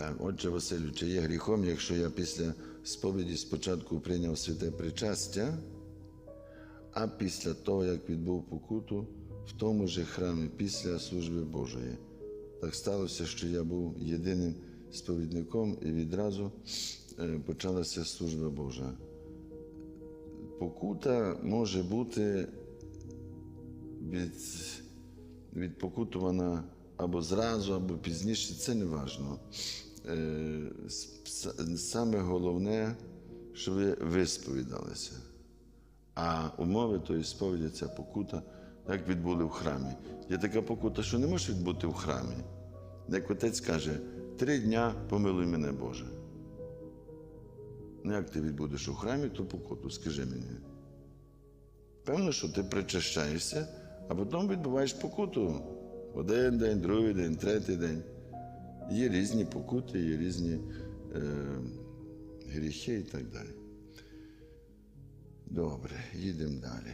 Так, отже, Василю, чи є гріхом, якщо я після сповіді спочатку прийняв святе причастя, а після того, як відбув покуту, в тому же храмі після служби Божої. Так сталося, що я був єдиним сповідником і відразу е, почалася служба Божа. Покута може бути від, відпокутувана або зразу, або пізніше, це не важно. Е, Саме головне, що ви висповідалися. А умови тої сповіді, ця покута, як відбули в храмі. Є така покута, що не може відбути в храмі. Як отець каже, три дня помилуй мене, Боже. Ну, як ти відбудеш у храмі ту покуту, скажи мені. Певно, що ти причащаєшся, а потім відбуваєш покуту. Один день, другий день, третій день. Є різні покути, є різні е, гріхи і так далі. Добре, їдемо далі.